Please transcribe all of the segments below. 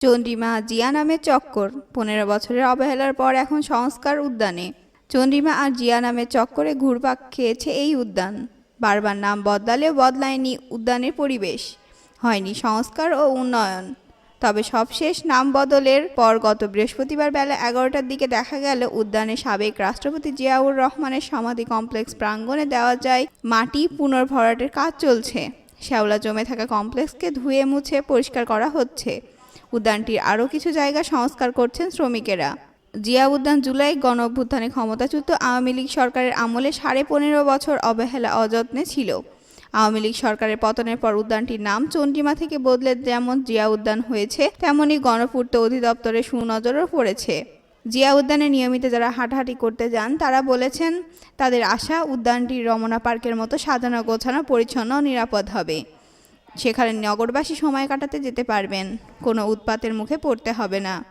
চন্দ্রিমা জিয়া নামে চক্কর। পনেরো বছরের অবহেলার পর এখন সংস্কার উদ্যানে। চন্দ্রিমা আর জিয়া নামে চক্করে ঘুরপাক খেয়েছে এই উদ্যান। বারবার নাম বদলালেও বদলায়নি উদ্যানের পরিবেশ। হয়নি সংস্কার ও উন্নয়ন। তবে সবশেষ নাম বদলের পর গত বৃহস্পতিবার বেলা এগারোটার দিকে দেখা গেল উদ্যানে সাবেক রাষ্ট্রপতি জিয়াউর রহমানের সমাধি কমপ্লেক্স প্রাঙ্গণে দেওয়া যায় মাটি পুনর্ভরাটের কাজ চলছে। শ্যাওলা জমে থাকা কমপ্লেক্সকে ধুয়ে মুছে পরিষ্কার করা হচ্ছে। উদ্যানটির আরও কিছু জায়গা সংস্কার করছেন শ্রমিকেরা। জিয়া উদ্যান জুলাই গণ অভ্যুত্থানে ক্ষমতাচ্যুত আওয়ামী লীগ সরকারের আমলে সাড়ে পনেরো বছর অবহেলা অযত্নে ছিল। আওয়ামী লীগ সরকারের পতনের পর উদ্যানটির নাম চন্ডিমা থেকে বদলে যেমন জিয়া উদ্যান হয়েছে তেমনই গণপূর্ত অধিদপ্তরের সুনজরও পড়েছে। জিয়া উদ্যানে নিয়মিত যারা হাঁটাহাঁটি করতে যান, তারা বলেছেন, তাদের আশা উদ্যানটি রমনা পার্কের মতো সাজানো গোছানো, পরিচ্ছন্ন নিরাপদ হবে। সেখানে নগরবাসী সময় কাটাতে যেতে পারবেন। কোনো উৎপাতের মুখে পড়তে হবে না।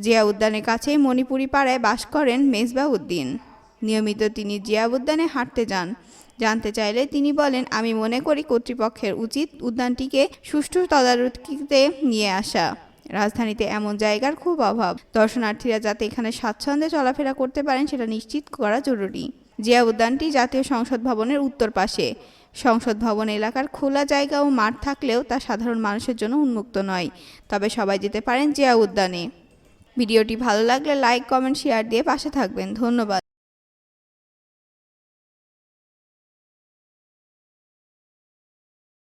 জিয়া উদ্যানের কাছেই মণিপুরি পাড়ায় বাস করেন মেজবা উদ্দিন নিয়মিত তিনি জিয়া উদ্যানে হাঁটতে যান। জানতে চাইলে তিনি বলেন, আমি মনে করি কর্তৃপক্ষের উচিত উদ্যানটিকে সুষ্ঠু তদারকিতে নিয়ে আসা। রাজধানীতে এমন জায়গার খুব অভাব। দর্শনার্থীরা যাতে এখানে স্বাচ্ছন্দ্যে চলাফেরা করতে পারেন, সেটা নিশ্চিত করা জরুরি। জিয়া উদ্যানটি জাতীয় সংসদ ভবনের উত্তর পাশে। সংসদ ভবন এলাকার খোলা জায়গা ও মাঠ থাকলেও তা সাধারণ মানুষের জন্য উন্মুক্ত নয়। তবে সবাই যেতে পারেন জিয়া উদ্যানে। ভিডিওটি ভালো লাগলে লাইক, কমেন্ট, শেয়ার দিয়ে পাশে থাকবেন। ধন্যবাদ।